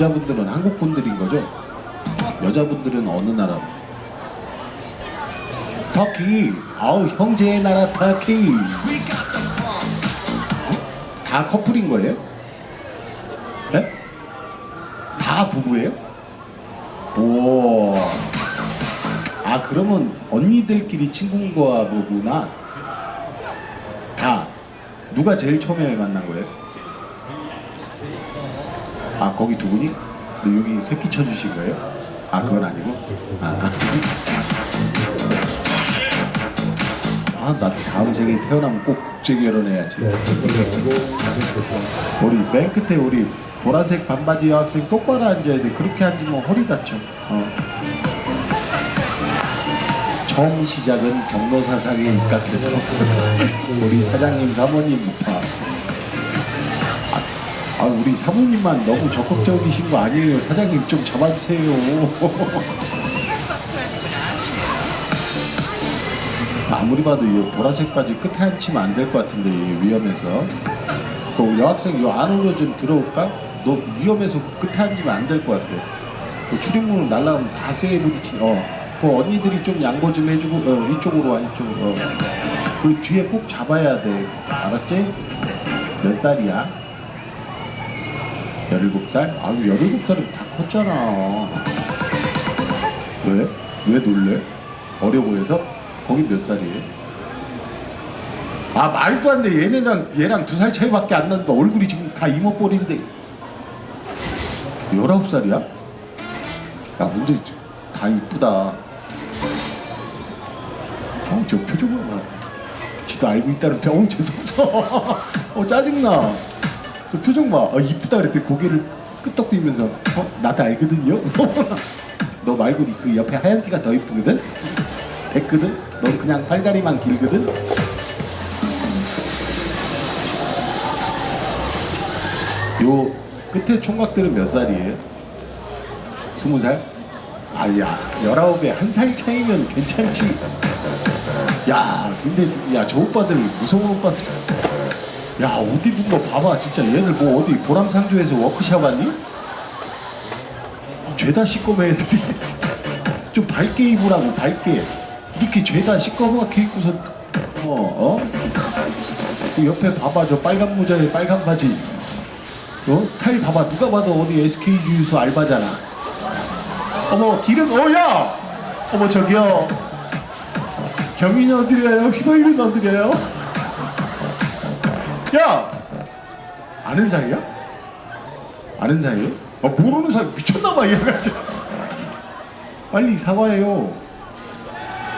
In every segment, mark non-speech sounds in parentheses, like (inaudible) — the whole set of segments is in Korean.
남자분들은 한국 분들인 거죠? 여자분들은 어느 나라? 터키. 아우 형제의 나라 터키. 다 커플인 거예요? 네? 다 부부예요? 오. 아 그러면 언니들끼리 친구인 거야 보구나. 다 누가 제일 처음에 만난 거예요? 아 거기 두 분이? 근데 여기 새끼 쳐주신 거예요? 아 그건 아니고? 아, 아 다음 생에 태어나면 꼭 국제 결혼해야지. 우리 맨 끝에 우리 보라색 반바지 여학생 똑바로 앉아야 돼. 그렇게 앉으면 허리 다쳐. 어. 처음 시작은 경로사상에 입각해서 우리 사장님 사모님 아, 아 우리 사모님만 너무 적극적이신 거 아니에요 사장님 좀 잡아주세요 (laughs) 아무리 봐도 이 보라색 바지 끝에 앉히면 안 될 것 같은데 위험해서 그 여학생 요 안으로 좀 들어올까? 너 위험해서 그 끝에 앉으면 안 될 것 같아 그 출입문으로 날라가면 다 쇠에 부딪히 어. 그 언니들이 좀 양보 좀 해주고 어, 이쪽으로 와 이쪽으로 어. 그리고 뒤에 꼭 잡아야 돼 알았지? 몇 살이야? 17살? 아 17살이면 다 컸잖아 왜? 왜 놀래? 어려 보여서? 거기 몇 살이에요? 아 말도 안 돼 얘네랑 얘랑 두 살 차이밖에 안 나는데 얼굴이 지금 다 이모뻘인데 19살이야? 야 근데 다 이쁘다 어, 저 표정 봐봐. 지도 알고 있다는 병 죄송해서. (laughs) 어, 짜증나. 저 표정 봐. 어, 이쁘다 그랬더니 고개를 끄덕대면서, 어, 나도 알거든요? (laughs) 너 말고 그 옆에 하얀 티가 더 이쁘거든? 됐거든? 넌 그냥 팔다리만 길거든? 요 끝에 총각들은 몇 살이에요? 스무 살? 아야 열아홉에 한 살 차이면 괜찮지 야 근데 야 저 오빠들 무서운 오빠들 야 옷 입은 거 봐봐. 진짜 얘들 뭐 어디 보람상조에서 워크샵 왔니? 죄다 시꺼먼 애들이. (laughs) 좀 밝게 입으라고 밝게. 이렇게 죄다 시꺼멓게 입고서 어? 어? 그 옆에 봐봐 저 빨간 모자에 빨간 바지. 어? 스타일 봐봐. 누가 봐도 어디 SK 주유소 알바잖아. 어머 기름 어야! 어머 저기요. 경인이 어디래요? 휘발유는 어디래요 야! 아는 사이야? 아는 사이요? 어 모르는 사이 미쳤나봐 얘가 빨리 사과해요.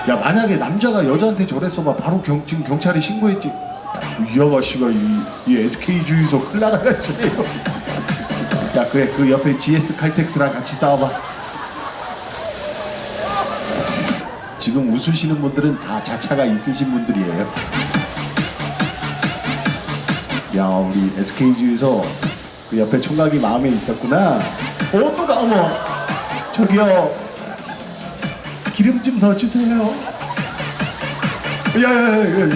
야 만약에 남자가 여자한테 저랬어 봐. 바로 경, 지금 경찰에 신고했지. 이 아가씨가 이, 이 SK 주유소 클라라 가시네요 야 그래 그 옆에 GS 칼텍스랑 같이 싸워봐. 지금 웃으시는 분들은 다 자차가 있으신 분들이에요. 야 우리 SK주에서 그 옆에 총각이 마음에 있었구나. 어 또가 어머 저기요 기름 좀 넣어주세요. 야야야야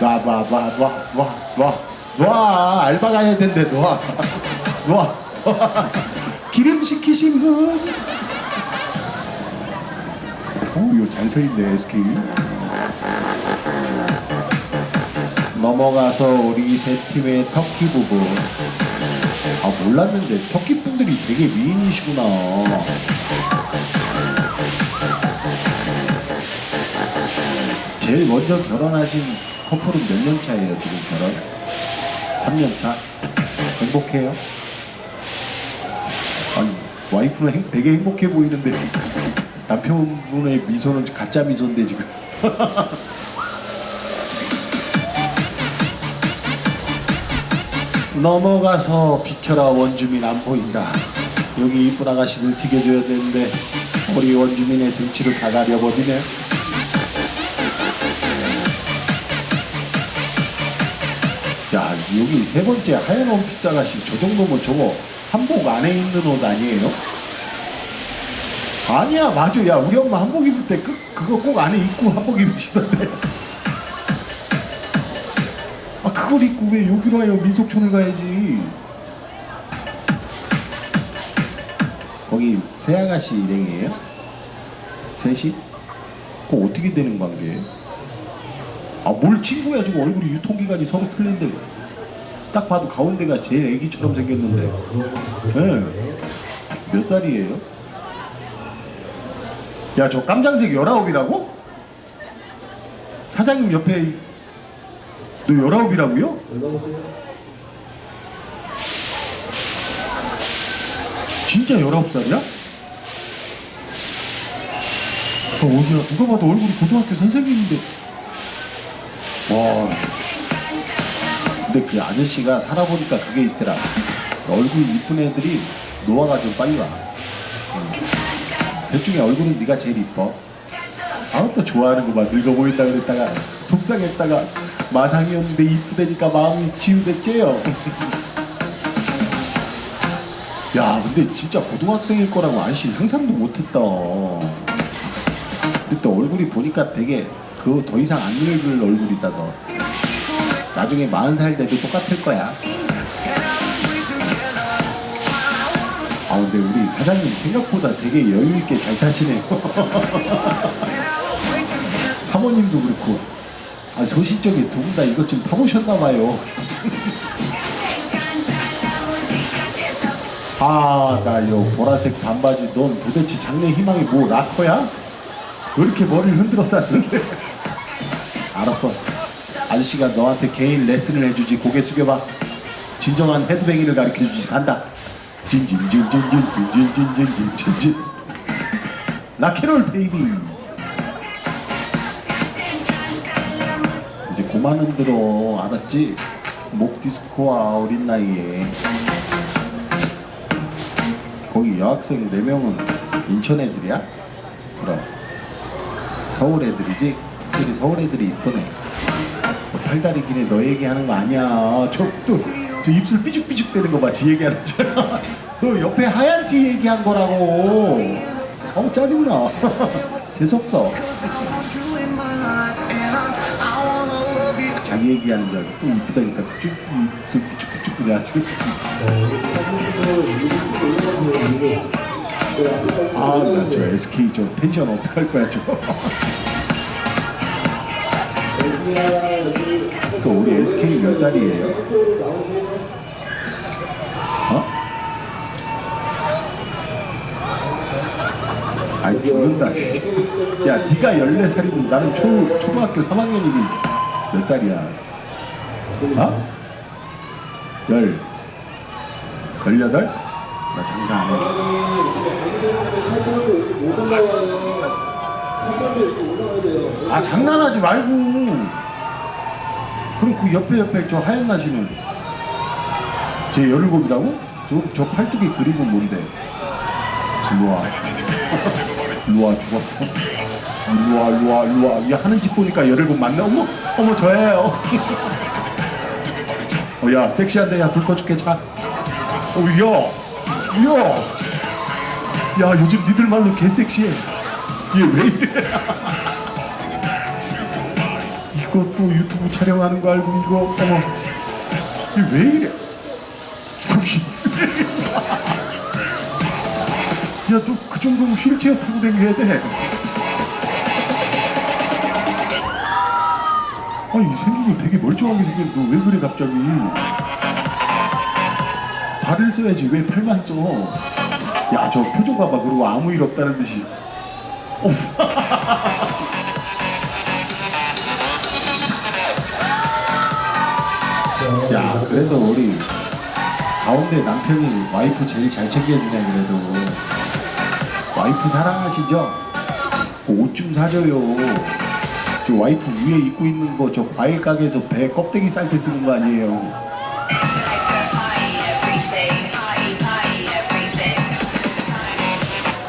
놔봐봐봐봐봐놔 알바 가야 된대 놔 놔. 기름 시키신 분. 오, 이거 잘 서있네, SK. 넘어가서 우리 세 팀의 터키 부부. 아, 몰랐는데, 터키 분들이 되게 미인이시구나. 제일 먼저 결혼하신 커플은 몇 년 차예요, 지금 결혼? 3년 차? 행복해요? 아니, 와이프는 행- 되게 행복해 보이는데. 남편분의 미소는 가짜 미소인데 지금 (laughs) 넘어가서 비켜라 원주민 안 보인다. 여기 이쁜 아가씨들 튀겨줘야 되는데 우리 원주민의 등치를 다 가려버리네. 야 여기 세 번째 하얀 원피스 아가씨 저 정도면 저거 한복 안에 있는 옷 아니에요? 아니야 맞아. 야 우리 엄마 한복 입을 때 그, 그거 꼭 안에 입고 한복 입으시던데 아 그걸 입고 왜 여기로 와요 민속촌을 가야지 거기 새아가씨 일행이에요? 셋이? 그거 어떻게 되는 관계예요? 아뭘 친구야 지금 얼굴이 유통기간이 서로 틀린데 딱 봐도 가운데가 제일 애기처럼 생겼는데 네. 몇 살이에요? 야 저 깜장색 열아홉이라고? 사장님 옆에 너 열아홉이라고요? 진짜 열아홉 살이야? 어, 어디야? 누가 봐도 얼굴이 고등학교 선생님인데. 와. 근데 그 아저씨가 살아보니까 그게 있더라. 얼굴 이쁜 애들이 노화가 좀 빨리 와. 응. 셋 중에 얼굴은 네가 제일 이뻐. 아무것도 좋아하는 거 봐. 늙어 보인다 그랬다가 속상했다가 마상이었는데 이쁘다니까 마음이 치유됐죠요. 야, 근데 진짜 고등학생일 거라고 아저씨 상상도 못했다. 그때 얼굴이 보니까 되게 그 더 이상 안 늙을 얼굴이다 더. 나중에 40살 돼도 똑같을 거야. 아 근데 우리 사장님 생각보다 되게 여유 있게 잘 타시네요. (laughs) 사모님도 그렇고. 아 소시적에 두분 다 이것 좀 타보셨나 봐요. 아, 나 요 보라색 반바지 넌 도대체 장래 희망이 뭐 락커야? 왜 이렇게 머리를 흔들어 쌌는데? 알았어. 아저씨가 너한테 개인 레슨을 해주지 고개 숙여봐. 진정한 헤드뱅이를 가르쳐 주지 간다. 진진진진진진진진진진진 라케롤 베이비 고만 흔들어 알았지? 목 디스코와 어린 나이에. 거기 여학생 4명은 인천 애들이야? 그럼. 서울 애들이지? 확실히 서울 애들이 이쁘네. 뭐 팔다리 길에 너 얘기하는 거 아니야. 저또 저 입술 삐죽삐죽 대는 거봐 지 얘기하는 줄너 옆에 하얀 티 얘기한 거라고. 어우 짜증나. (laughs) 재수없어 얘기하는 줄 알고 또 이쁘다니까 쭉 입술 삐죽삐죽 그냥 아나 저 SK 저 텐션 어떡할 거야 저그 우리 SK 몇 살이에요? 어? 아이 죽는다 진짜. 야 네가 14살이면 나는 초, 초등학교 3학년이니 몇 살이야? 어? 열 18? 나 장사 안 해. 아 장난하지 말고 그럼 그 옆에 옆에 저 하얀 나시는 제 열일곱이라고? 저, 저 팔뚝에 그림은 뭔데? (laughs) 일로와 일로와 (laughs) 죽었어 일로와 일로와 이 하는 짓 보니까 열일곱 맞네 어머 어머 저예요. 어, 야 섹시한데 야불 꺼줄게 자. 어, 야, 야, 야 요즘 니들 말로 개 섹시해. 얘왜 이래? 이것도 유튜브 촬영하는 거 알고 이거. 어머. 이게 왜 이래? 야또 그 정도면 휠체어 타고 다녀야 돼 아니 생긴 거 되게 멀쩡하게 생겼는데 너 왜 그래 갑자기? 발을 써야지 왜 팔만 써 야 저 표정 봐봐 그리고 아무 일 없다는 듯이. 어. 야 그래도 우리 가운데 남편이 와이프 제일 잘 챙겨주네 그래도. 와이프 사랑하시죠? 그옷좀 사줘요 저 와이프 위에 입고 있는 거 저 과일 가게에서 배 껍데기 쌀 때 쓰는 거 아니에요?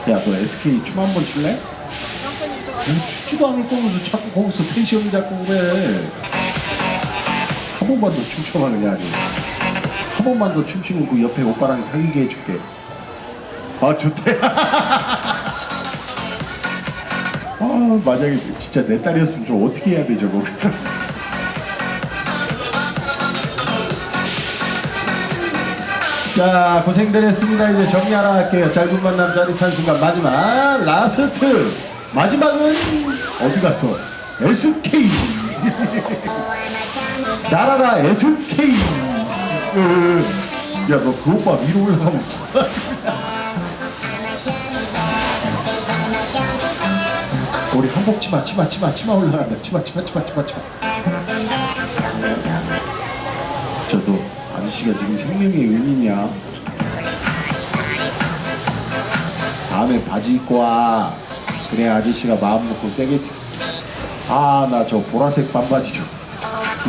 야 너 SK 춤 한 번 출래? 뭐 추지도 않을 거면서 자꾸 거기서 텐션 잡고 그래. 한 번만 더 춤춰봐 그냥 아주. 한 번만 더 춤추면 그 옆에 오빠랑 사귀게 해줄게. 아 좋대 (laughs) 아 만약에 진짜 내 딸이었으면 좀 어떻게 해야 돼 저거 자 고생들 했습니다. 이제 정리하러 갈게요. 짧은 만남 짜릿한 순간 마지막 라스트. 마지막은 어디 갔어? SK 나라라 SK 야너 그 오빠 위로 올라가면 죽어 한복 치마 치마 치마 치마 올라간다. 치마 치마 치마 치마 치마. 저도 아저씨가 지금 생명의 은인이야. 다음에 바지 입고 와. 그래 아저씨가 마음 놓고 세게. 아 나 저 보라색 반바지 좀.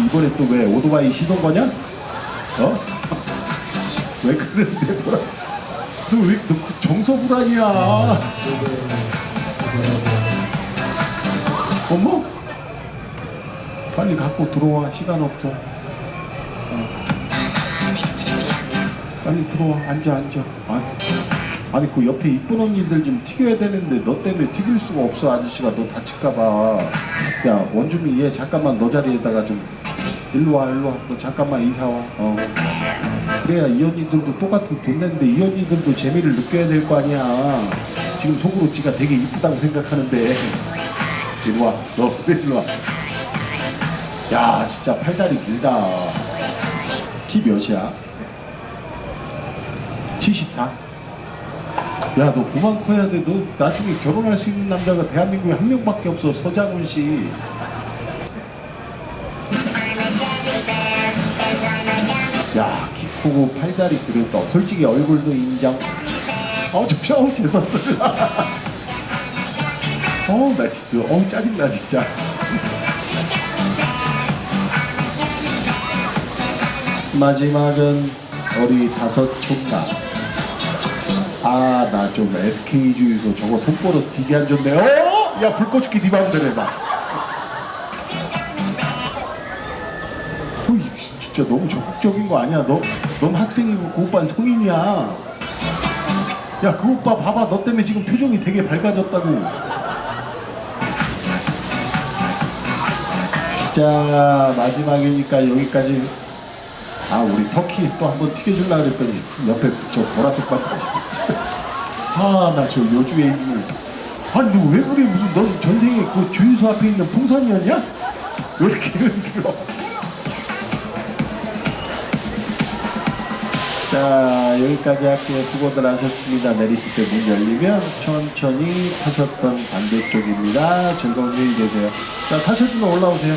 이번에 또 왜 오토바이 시동 거냐? 어? (laughs) 왜 그러는데 보라. 너왜너 그 정서 불안이야 어머? 빨리 갖고 들어와. 시간 없어. 어. 빨리 들어와. 앉아 앉아. 아니, 아니 그 옆에 이쁜 언니들 좀 튀겨야 되는데 너 때문에 튀길 수가 없어 아저씨가. 너 다칠까봐. 야 원주민 얘 잠깐만 너 자리에다가 좀 일로 와 일로 와 너 잠깐만 이사 와. 어. 그래야 이 언니들도 똑같은 돈 냈는데 이 언니들도 재미를 느껴야 될 거 아니야. 지금 속으로 지가 되게 이쁘다고 생각하는데 일로 와. 너 (laughs) 일로 와. 야, 진짜 팔다리 길다. 키 몇이야? 74? 야, 너 그만 커야 돼. 너 나중에 결혼할 수 있는 남자가 대한민국에 한 명밖에 없어. 서장훈 씨. 야, 키 크고 팔다리 길었다. 솔직히 얼굴도 인정. 어, 저, 어, 죄송합니다. (laughs) 어, 나 진짜, 어, 짜증나, 진짜. 마지막은 우리 다섯 총각. 아, 나 좀 SK 주유소 저거 손버릇 되게 안 좋네. 어? 야, 불 꺼줄게, 네 맘대로 해봐. 어, 이 진짜 너무 적극적인 거 아니야? 너, 넌 학생이고 그 오빠는 성인이야. 야, 그 오빠 봐봐. 너 때문에 지금 표정이 되게 밝아졌다고. 자 마지막이니까 여기까지. 아 우리 터키 또 한번 튀겨주려고 그랬더니 옆에 저 보라색 바까지 아나 저 여주에 있는 아니 너왜 그래? 무슨 넌 전생에 그 주유소 앞에 있는 풍선이었냐? 왜 이렇게 흔들어? 자 여기까지 할게요. 수고들 하셨습니다. 내리실 때 문 열리면 천천히 타셨던 반대쪽입니다. 즐거운 일 되세요. 자 타실 분 올라오세요